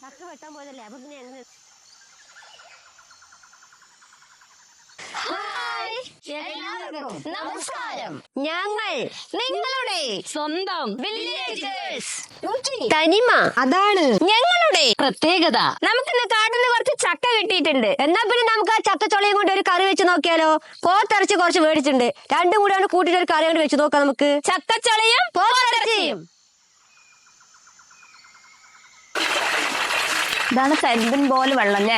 ചക്ക വെട്ടാൻ പോയതല്ലേ അപ്പൊ പിന്നെ എങ്ങനെ നമസ്കാരം. ഞങ്ങൾ നിങ്ങളുടെ സ്വന്തം വില്ലേജേഴ്സ് തനിമ. അതാണ്. ഞങ്ങളുടെ പ്രത്യേകത. നമുക്കിന്ന് കാട്ടിൽ കുറച്ച് കിട്ടിയിട്ടുണ്ട് എന്നാ പിന്നെ നമുക്ക് ആ ചക്കച്ചൊളയും കൊണ്ട് ഒരു കറി വെച്ച് നോക്കിയാലോ? പോത്തിറച്ചി കുറച്ച് മേടിച്ചിട്ടുണ്ട്. രണ്ടും കൂടെ ആണ് കൂട്ടിട്ട് ഒരു കറി കൊണ്ട് വെച്ച് നോക്കാം നമുക്ക്. ചക്കച്ചളയും പോത്തിറച്ചിയും. ഇതാണ് കരിമ്പൻ പോലെ വെള്ളം അല്ലേ?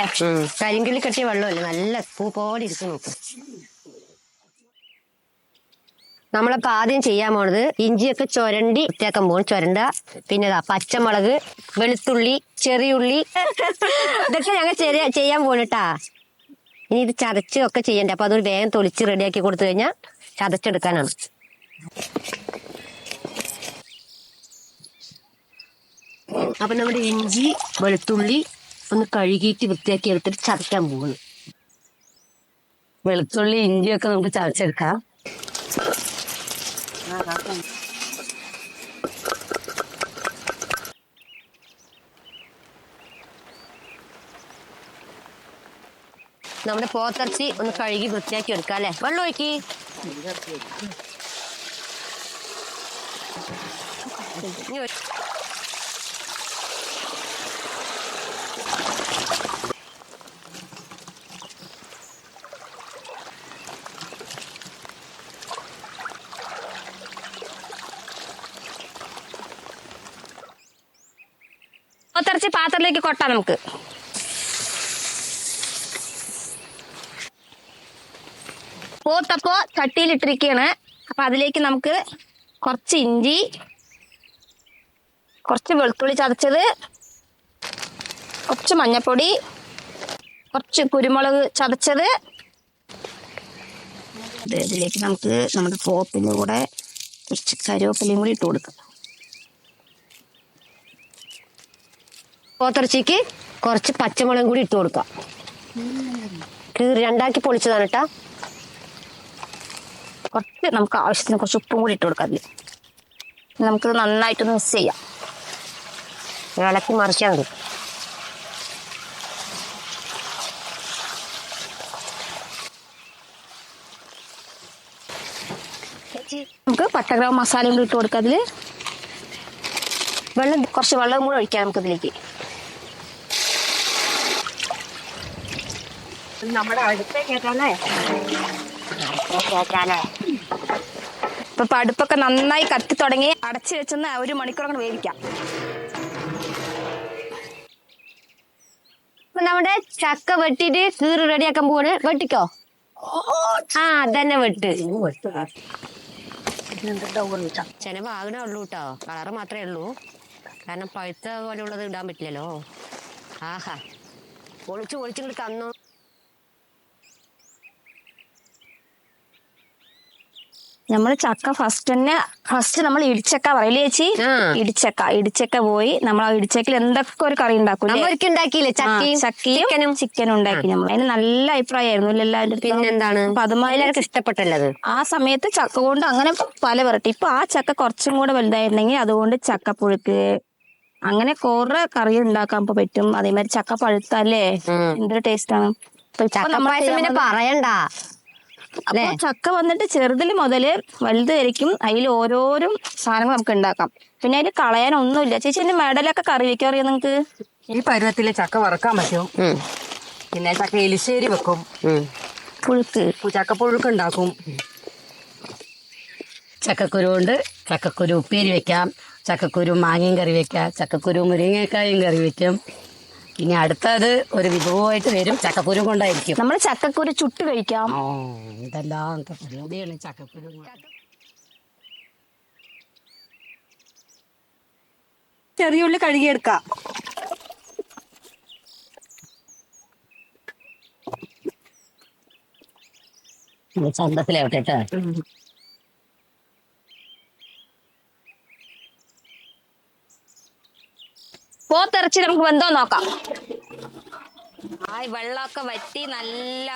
കരിങ്കിളി കെട്ടിയ വെള്ളമല്ലേ? നല്ല പൂ പോലെ ഇരിക്കും നോക്ക് നമ്മളപ്പോ ആദ്യം ചെയ്യാൻ പോണത് ഇഞ്ചിയൊക്കെ ചുരണ്ടി വൃത്തിയാക്കാൻ പോകും ചുരണ്ട പിന്നെ പച്ചമുളക് വെളുത്തുള്ളി ചെറിയുള്ളി ഇതൊക്കെ ഞങ്ങൾ ചെറിയ ചെയ്യാൻ പോണിട്ടാ ഇനി ഇത് ചതച്ച് ഒക്കെ ചെയ്യണ്ടേ. അപ്പൊ അതൊരു വേഗം തൊളിച്ച് റെഡിയാക്കി കൊടുത്തു കഴിഞ്ഞാൽ ചതച്ചെടുക്കാനാണ്. അപ്പൊ നമ്മുടെ ഇഞ്ചി വെളുത്തുള്ളി ഒന്ന് കഴുകിയിട്ട് വൃത്തിയാക്കി എടുത്തിട്ട് ചതക്കാൻ പോകുന്നു വെളുത്തുള്ളി ഇഞ്ചിയൊക്കെ നമുക്ക് ചതച്ചെടുക്കാം. നമ്മുടെ പോത്തിറച്ചി ഒന്ന് കഴുകി വൃത്തിയാക്കി എടുക്കാം അല്ലെ വെള്ളം ഒഴുക്കി ഇനി പോത്തിറച്ചി പാത്രത്തിലേക്ക് കൊട്ടാം നമുക്ക്. പോത്തപ്പോ ചട്ടിയിലിട്ടിരിക്കുകയാണ് അപ്പൊ അതിലേക്ക് നമുക്ക് കുറച്ച് ഇഞ്ചി കുറച്ച് വെളുത്തുള്ളി ചതച്ചത് കുറച്ച് മഞ്ഞപ്പൊടി കുറച്ച് കുരുമുളക് ചതച്ചത്. ഇത് ഇതിലേക്ക് നമുക്ക് നമ്മുടെ പോപ്പിന്റെ കൂടെ കുറച്ച് കരുവേപ്പിലയും കൂടി ഇട്ട് കൊടുക്കാം. പോത്തിറച്ചിക്ക് കുറച്ച് പച്ചമുളകും കൂടി ഇട്ട് കൊടുക്കാം. കീറി രണ്ടാക്കി പൊളിച്ചതാണ് കേട്ടാ കുറച്ച് നമുക്ക് ആവശ്യത്തിന് കുറച്ച് ഉപ്പും കൂടി ഇട്ട് കൊടുക്കാം അതിൽ നമുക്കിത് നന്നായിട്ടൊന്ന് മിക്സ് ചെയ്യാം. ഇളക്കി മറിച്ചാൽ മതി. നമുക്ക് പട്ടഗ്രാം മസാലയും കൂടി ഇട്ട് കൊടുക്കാം അതിൽ വെള്ളം കുറച്ച് വെള്ളം കൂടി ഒഴിക്കാം നമുക്ക് നമ്മുടെ ഇപ്പൊ പടുപ്പൊക്കെ നന്നായി കത്തി തുടങ്ങി അടച്ചു വെച്ചെന്ന് ഒരു മണിക്കൂർ അങ്ങനെ വേവിക്കാം. നമ്മുടെ ചക്ക വെട്ടിട്ട് കീറ് റെഡിയാക്കാൻ പോവാണ്. വെട്ടിക്കോ? ആ അതന്നെ വെട്ട്. ചെലവാകണേ ഉള്ളൂ കേട്ടോ കളറ് മാത്രമേ ഉള്ളൂ. കാരണം പഴുത്ത പോലെയുള്ളത് ഇടാൻ പറ്റില്ലല്ലോ. ആഹാ. ഒളിച്ചു ഒളിച്ചു തന്നു നമ്മൾ ചക്ക ഫസ്റ്റ് തന്നെ ഫസ്റ്റ് നമ്മൾ ഇടിച്ചക്ക പറയില്ലേ ചേച്ചി. ഇടിച്ചക്ക ഇടിച്ചക്ക പോയി. നമ്മൾ ആ ഇടിച്ചക്കിൽ എന്തൊക്കെ ഒരു കറി ഉണ്ടാക്കും ഉണ്ടാക്കിയില്ലേ? ചക്കയും ചിക്കനും? ചിക്കനും ഉണ്ടാക്കി നമ്മൾ അതിന് നല്ല അഭിപ്രായമായിരുന്നു എല്ലാവരും. പിന്നെന്താണ്? എല്ലാവർക്കും ഇഷ്ടപ്പെട്ടല്ലത്? ആ സമയത്ത് ചക്ക കൊണ്ട് അങ്ങനെ പല വെറൈറ്റി ഇപ്പൊ ആ ചക്ക കുറച്ചും കൂടെ വലുതായിരുന്നെങ്കിൽ അതുകൊണ്ട് ചക്ക പുഴുക്ക് അങ്ങനെ കുറെ കറി ഉണ്ടാക്കാൻ പറ്റും. അതേമാതിരി ചക്ക പഴുത്തല്ലേ. എന്തൊരു ടേസ്റ്റ് ആണ്. പിന്നെ പറയണ്ട. അപ്പൊ ചക്ക വന്നിട്ട് ചെറുതിൽ മുതൽ വലുത് വരയ്ക്കും അതിൽ ഓരോരോ സാധനങ്ങൾ നമുക്ക് ഉണ്ടാക്കാം. പിന്നെ അതിൽ കളയാനൊന്നുമില്ല ചേച്ചി എന്റെ മെഡലൊക്കെ കറി വെക്കാൻ അറിയാം നിങ്ങക്ക്? ഈ പരുവത്തിൽ ചക്ക വറക്കാൻ പറ്റും. പിന്നെ ചക്ക എലിശ്ശേരി വെക്കും. പുഴുക്ക്. ചക്ക പുഴുക്ക് ഉണ്ടാക്കും. ചക്കക്കുരു കൊണ്ട് ചക്കക്കുരു ഉപ്പേരി വെക്കാം. ചക്കക്കുരു മാങ്ങയും കറി വെക്കാം. ചക്കക്കുരു മുരിങ്ങക്കായും കറി വെക്കും. ഇനി അടുത്തത് ഒരു വിഭവമായിട്ട് വരും. ചക്കക്കുരു കൊണ്ടായിരിക്കും. നമ്മൾ ചക്കക്കുരു ചുട്ട് കഴിക്കാം. ഓ ഇതെല്ലാം പ്രതിയാണ് ചക്കക്കുരു കൊണ്ട്. ചെറിയ ഉള്ളി കഴുകിയെടുക്കാം. സ്വന്തത്തിലാവട്ടെ കേട്ടോ പോത്തിറച്ചി നമുക്ക് ബന്ധം നോക്കാം. ആ വെള്ളമൊക്കെ വറ്റി നല്ല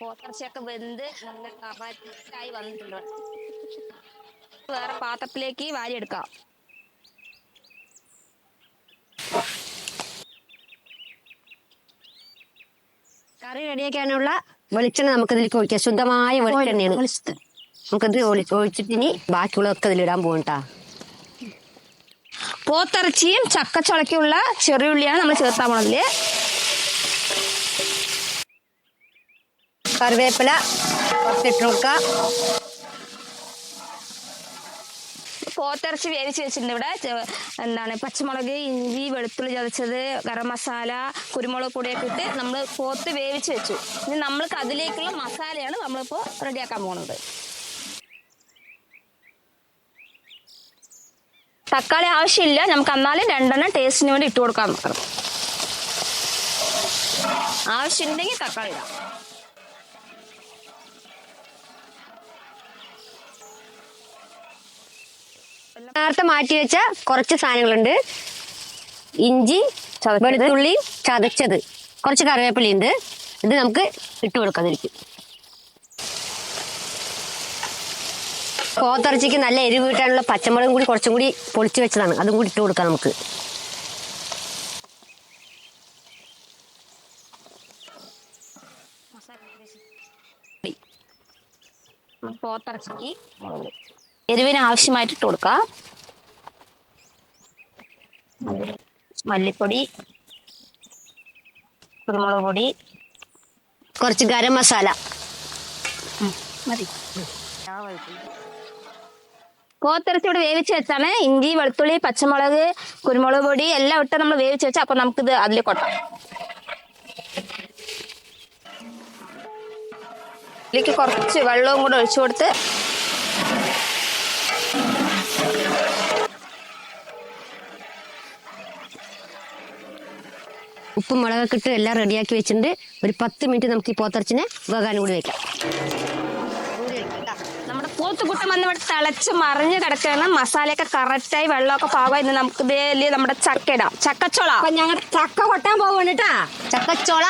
പോത്തിറച്ചിയൊക്കെ വെന്ത് നല്ല കറക്റ്റായി വന്നിട്ടുണ്ട്. വേറെ പാത്രത്തിലേക്ക് വാരിയെടുക്കാം. കറി റെഡിയാക്കാനുള്ള വെളിച്ചെണ്ണ നമുക്ക് ഇതിലേക്ക് ഒഴിക്കാം. ശുദ്ധമായ വെളിച്ചെണ്ണയാണ്. നമുക്കത് ഒഴിച്ചിട്ട് ഇനി ബാക്കിയുള്ളതൊക്കെ ഇതിലിടാൻ പോകട്ടാ പോത്തിറച്ചിയും ചക്കച്ചുളയ്ക്കുള്ള ചെറിയുള്ളിയാണ് നമ്മൾ ചേർത്താൻ പോണതിൽ കറിവേപ്പില കുറച്ചിട്ട് കൊടുക്കാം പോത്തിറച്ചി വേവിച്ച് വെച്ചിട്ടുണ്ട് ഇവിടെ. എന്താണ് പച്ചമുളക് ഇഞ്ചി വെളുത്തുള്ളി ചതച്ചത് ഗരം മസാല കുരുമുളക് പൊടിയൊക്കെ ഇട്ട് നമ്മൾ പോത്ത് വേവിച്ച് വെച്ചു. ഇനി നമ്മൾക്ക് അതിലേക്കുള്ള മസാലയാണ് നമ്മളിപ്പോൾ റെഡിയാക്കാൻ പോകുന്നത് തക്കാളി ആവശ്യമില്ല. നമുക്ക് എന്നാലും രണ്ടെണ്ണം ടേസ്റ്റിന് വേണ്ടി ഇട്ട് കൊടുക്കാൻ നോക്കണം ആവശ്യമുണ്ടെങ്കിൽ തക്കാളി ഇടാം. നേരത്തെ മാറ്റി വെച്ച കുറച്ച് സാധനങ്ങളുണ്ട്. ഇഞ്ചി വെളുത്തുള്ളി ചതച്ചത്. കുറച്ച് കറിവേപ്പിലയുണ്ട്. ഇത് നമുക്ക് ഇട്ട് കൊടുക്കാം പോത്തിറച്ചിക്ക് നല്ല എരിവ് കിട്ടാനുള്ള പച്ചമുളകും കൂടി കുറച്ചും കൂടി പൊളിച്ചു വെച്ചതാണ്. അതും കൂടി ഇട്ട് കൊടുക്കാം നമുക്ക്. പോത്തിറച്ചിക്ക് എരിവിന് ആവശ്യമായിട്ട് ഇട്ട് കൊടുക്കാം. മല്ലിപ്പൊടി കുരുമുളക് പൊടി കുറച്ച് ഗരം മസാല. മതി. പോത്തിറച്ചി ഇവിടെ വേവിച്ച് വെച്ചാണ് ഇഞ്ചി വെളുത്തുള്ളി പച്ചമുളക് കുരുമുളക് പൊടി എല്ലാം ഇട്ട് നമ്മൾ വേവിച്ച് വെച്ചാൽ അപ്പൊ നമുക്കിത് അതിൽ കൊട്ടാം. ഇതിലേക്ക് കുറച്ച് വെള്ളവും കൂടെ ഒഴിച്ചു കൊടുത്ത് ഉപ്പും മുളകൊക്കെ ഇട്ട് എല്ലാം റെഡിയാക്കി വെച്ചിട്ടുണ്ട്. ഒരു പത്ത് മിനിറ്റ് നമുക്ക് ഈ പോത്തിറച്ചിനെ വേകാനും കൂടി വെക്കാം. നമ്മുടെ പോത്തുകുട്ടം വന്ന് ഇവിടെ തിളച്ച് മറിഞ്ഞ് കിടക്കുകയാണ്. മസാലയൊക്കെ കറക്റ്റായി വെള്ളമൊക്കെ പാകം ഇന്ന് നമുക്ക് വലിയ നമ്മുടെ ചക്ക ഇടാം. ചക്കച്ചോള. അപ്പൊ ഞങ്ങൾ ചക്ക കൊട്ടാൻ പോവാണ് കേട്ടാ ചക്കച്ചോള.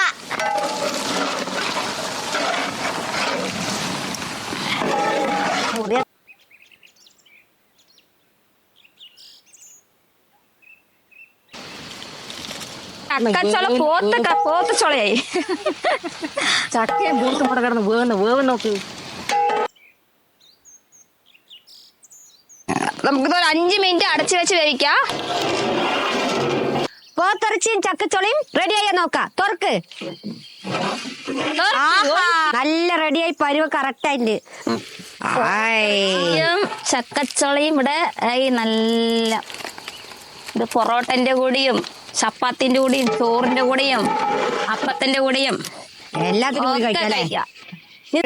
ചക്കച്ചോള പോത്ത് പോത്ത് ചോളയായി. ചക്കയും പൂത്തും കൂടെ കിടന്ന് വേവുന്ന വേവ് നോക്ക്. നമുക്കിത് ഒരു അഞ്ച് മിനിറ്റ് അടച്ചു വെച്ച് വേവിക്കാം. പോത്തിറച്ചിയും ചക്കച്ചോളയും റെഡിയായി നോക്കാം. തുറക്ക്. നല്ല റെഡിയായി പരുവ കറക്റ്റ് ആയിട്ട് ഇഞ്ചിയും ചക്കച്ചോളയും ഇവിടെ ആയി നല്ല ഇത് പൊറോട്ടന്റെ കൂടിയും ചപ്പാത്തിന്റെ കൂടിയും ചോറിന്റെ കൂടിയും അപ്പത്തിന്റെ കൂടിയും എല്ലാത്തിനും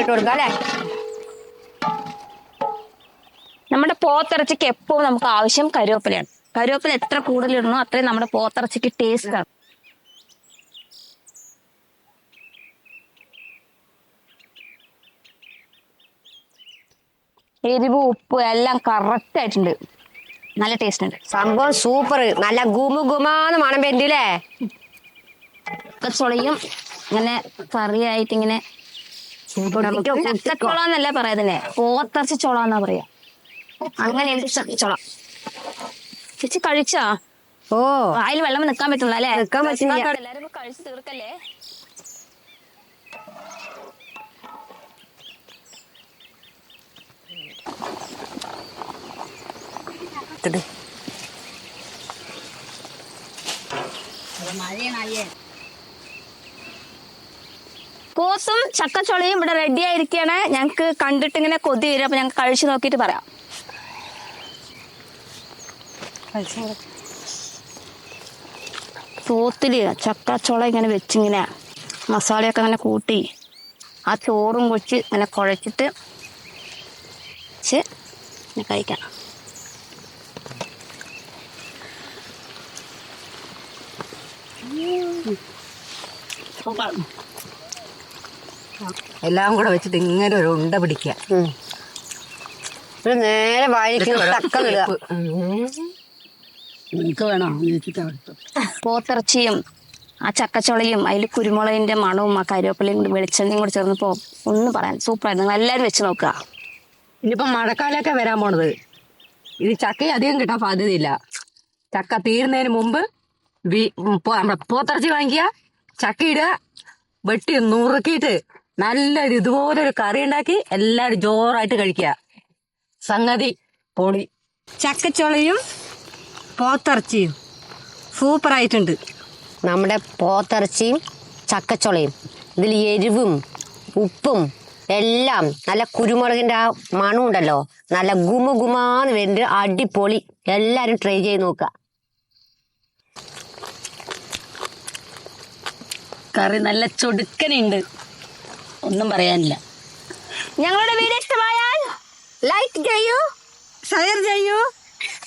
കൊടുക്കാം അല്ലേ? നമ്മുടെ പോത്തിറച്ചിക്ക് എപ്പോഴും നമുക്ക് ആവശ്യം കരുവേപ്പിലയാണ്. കരുവേപ്പില എത്ര കൂടുതലിടണോ അത്രയും നമ്മുടെ പോത്തിറച്ചിക്ക് ടേസ്റ്റ് ആണ്. എരിവ് ഉപ്പ് എല്ലാം കറക്റ്റ് ആയിട്ടുണ്ട്. നല്ല ടേസ്റ്റ് ഉണ്ട്. സംഭവം സൂപ്പർ നല്ല ഗുമു ഗുമാന്ന് മണം വരുന്നില്ലേ? ചുളയും ഇങ്ങനെ കറിയായിട്ട് ഇങ്ങനെ ചക്കച്ചുള എന്നല്ല പറയാതിനെ പോത്തറച്ചി ചുള എന്നാ പറയാ എനിക്ക് ശ്രമിച്ചോളാം ചേച്ചി കഴിച്ചാ? ഓ. വായിൽ വെള്ളം നിക്കാൻ പറ്റുള്ള അല്ലേ? നിക്കാൻ. എല്ലാരും ഇപ്പൊ കഴിച്ച് തീർക്കല്ലേ? കോസും ചക്കച്ചുളയും ഇവിടെ റെഡി ആയിരിക്കുകയാണ് ഞങ്ങക്ക് കണ്ടിട്ട് ഇങ്ങനെ കൊതി വരും. അപ്പൊ ഞങ്ങൾക്ക് കഴിച്ചു നോക്കിയിട്ട് പറയാം. പോത്തിൽ ചക്കച്ചുള ഇങ്ങനെ വെച്ചിങ്ങനെ മസാലയൊക്കെ അങ്ങനെ കൂട്ടി ആ ചോറും കൊച്ച് ഇങ്ങനെ കുഴച്ചിട്ട് വെച്ച് കഴിക്കാം എല്ലാം കൂടെ വെച്ചിട്ട് ഇങ്ങനെ ഒരു ഉണ്ട പിടിക്കുക. നേരെ വായിക്കുന്ന തക്ക നിടുക നിനക്ക് വേണോ? പോത്തിറച്ചിയും ആ ചക്കച്ചുളയും അതിൽ കുരുമുളകിന്റെ മണവും ആ കരിവേപ്പിലയും കൂടി വെളിച്ചെണ്ണയും കൂടി ചേർന്നപ്പോൾ ഒന്നും പറയാൻ സൂപ്പറായിരുന്നു നിങ്ങൾ എല്ലാവരും വെച്ച് നോക്കുക. ഇനിയിപ്പം മഴക്കാലമൊക്കെ വരാൻ പോണത്. ഇനി ചക്ക അധികം കിട്ടാൻ സാധ്യതയില്ല. ചക്ക തീരുന്നതിന് മുമ്പ് പോ- നമ്മുടെ പോത്തിറച്ചി വാങ്ങിക്കുക ചക്ക ഇടുക വെട്ടി നുറുക്കിയിട്ട് നല്ലൊരു ഇതുപോലൊരു കറി ഉണ്ടാക്കി എല്ലാവരും ജോറായിട്ട് കഴിക്കുക. സംഗതി പൊളി. ചക്കച്ചുളയും പോത്തിറച്ചിയും. സൂപ്പറായിട്ടുണ്ട്. നമ്മുടെ പോത്തിറച്ചിയും ചക്കച്ചുളയും ഇതിൽ എരിവും ഉപ്പും എല്ലാം നല്ല കുരുമുളകിന്റെ ആ മണം ഉണ്ടല്ലോ. നല്ല ഗുമ ഗുമാന്ന് വരുന്നുണ്ട്. അടിപൊളി. എല്ലാവരും ട്രൈ ചെയ്ത് നോക്കുക. കറി നല്ല ചൊടുക്കനുണ്ട്. ഒന്നും പറയാനില്ല. ഞങ്ങളുടെ വീഡിയോ ഇഷ്ടമായാൽ ലൈക്ക് ചെയ്യൂ ഷെയർ ചെയ്യൂ.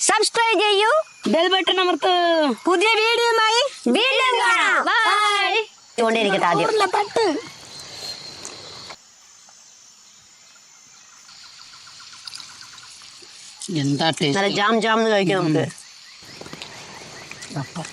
സബ്സ്ക്രൈബ് ചെയ്യൂ. ബെൽ ബട്ടൺ അമർത്ത്. പുതിയ വീഡിയോയുമായി വീണ്ടും കാണാം. ബൈ ഇതുകൊണ്ടിരിക്കട്ടെ ആദ്യം. എന്താ നല്ല ജാം ജാം എന്ന് കഴിക്കാം നമുക്ക്. അപ്പം.